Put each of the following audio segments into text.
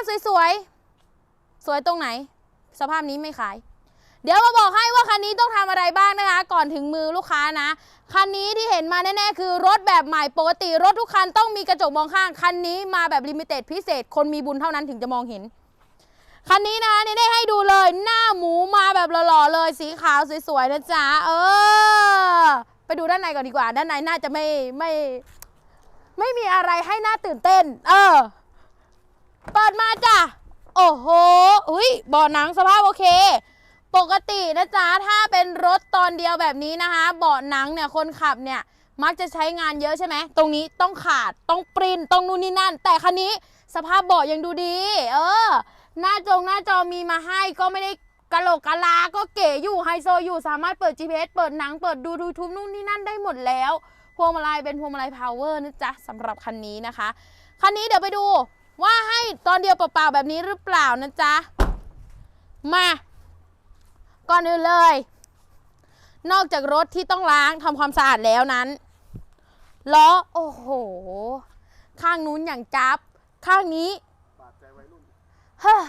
พสวยๆ สวยตรงไหน สภาพนี้ไม่ขาย เดี๋ยวมาบอกให้ว่าคันนี้ต้องทำอะไรบ้างนะคะ ก่อนถึงมือลูกค้านะ คันนี้ที่เห็นมาแน่ๆ คือรถแบบใหม่ปกติรถทุกคันต้องมีกระจกมองข้าง คันนี้มาแบบลิมิเต็ดพิเศษ คนมีบุญเท่านั้นถึงจะมองเห็น คันนี้นะนี่ได้ให้ดูเลย หน้าหมูมาแบบหล่อๆเลยสีขาวสวยๆนะจ๊ะเออ ไปดูด้านในก่อนดีกว่า ด้านในน่าจะไม่ไม่ ไม่มีอะไรให้น่าตื่นเต้น เออ เปิดมาจ้ะ โอ้โห อุ้ยเบาะหนังสภาพโอเค ปกตินะจ๊ะ ถ้าเป็นรถตอนเดียวแบบนี้นะคะ เบาะหนังเนี่ย คนขับเนี่ย มักจะใช้งานเยอะใช่ไหม ตรงนี้ต้องขาด ต้องปริ้นต้องนู่นนี่นั่น แต่คันนี้สภาพเบาะยังดูดี เออ หน้าจงหน้าจอมีมาให้ก็ไม่ได้กะโหลกกะลา ก็เก๋อยู่ไฮโซอยู่ สามารถเปิด GPS เปิดหนัง เปิดดูดูทูบนู่นนี่นั่นได้หมดแล้ว พวงมาลัยเป็นพวงมาลัยพาวเวอร์นะจ๊ะสำหรับคันนี้นะคะ คันนี้เดี๋ยวไปดู ว่าให้ตอนเดียวเปล่าๆแบบนี้หรือเปล่านะจ๊ะ มา ก่อนอื่นเลย นอกจากรถที่ต้องล้างทำความสะอาดแล้วนั้นล้อโอ้โห ข้างนู้นอย่างจับ ข้างนี้เฮ้อ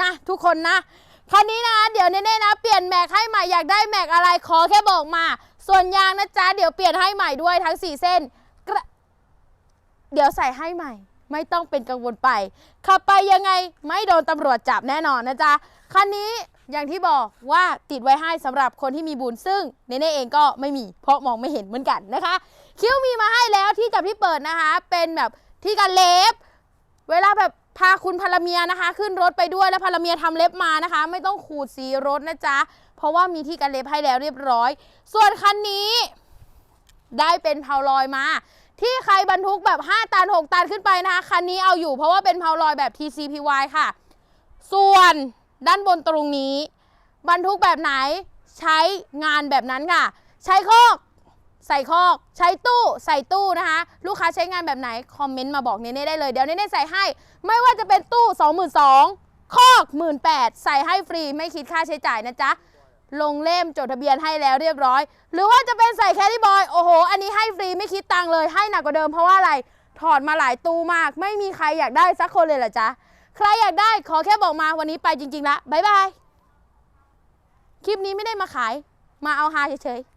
นะทุกคนนะคันนี้นะเดี๋ยวเน่ๆนะ เปลี่ยนแม็กให้ใหม่อยากได้แม็กอะไรขอแค่บอกมา ส่วนยางนะจ๊ะ เดี๋ยวเปลี่ยนให้ใหม่ด้วยทั้ง 4 เส้น เดี๋ยวใส่ให้ใหม่ ไม่ต้องเป็นกังวลไป ขับไปยังไงไม่โดนตำรวจจับแน่นอนนะจ๊ะ คันนี้อย่างที่บอกว่าติดไว้ให้สำหรับคนที่มีบุญซึ่งเนเน่เองก็ไม่มี เพราะมองไม่เห็นเหมือนกันนะคะ คิ้วมีมาให้แล้วที่จับที่เปิดนะคะ เป็นแบบที่กันเล็บ เวลาแบบพาคุณภรรเมียนะคะ ขึ้นรถไปด้วยแล้วภรรเมียทำเล็บมานะคะ ไม่ต้องขูดสีรถนะจ๊ะ เพราะว่ามีที่กันเล็บให้แล้วเรียบร้อย ส่วนคันนี้ได้เป็นเพาลอยมา ที่ใครบรรทุกแบบ 5 ตัน 6 ตันขึ้นไปนะคะ คันนี้เอาอยู่เพราะว่าเป็นเพาลอยแบบ TCPY ค่ะ ส่วนด้านบนตรงนี้ บรรทุกแบบไหนใช้งานแบบนั้นค่ะ ใช้คอกใส่คอก ใช้ตู้ใส่ตู้นะคะ ลูกค้าใช้งานแบบไหน คอมเมนต์มาบอกเนเน่ได้เลย เดี๋ยวเนเน่ใส่ให้ ไม่ว่าจะเป็นตู้ 22,000คอก 18,000ใส่ให้ฟรีไม่คิดค่าใช้จ่ายนะจ๊ะ ลงเล่มจดทะเบียนให้แล้วเรียบร้อย หรือว่าจะเป็นใส่แคดดี้บอยโอ้โห อันนี้ให้ฟรีไม่คิดตังค์เลยให้หนักกว่าเดิมเพราะว่าอะไร ถอดมาหลายตู้มาก ไม่มีใครอยากได้สักคนเลยเหรอจ๊ะ ใครอยากได้ขอแค่บอกมาวันนี้ไปจริงๆละบ๊ายบาย คลิปนี้ไม่ได้มาขาย มาเอาฮาเฉยๆ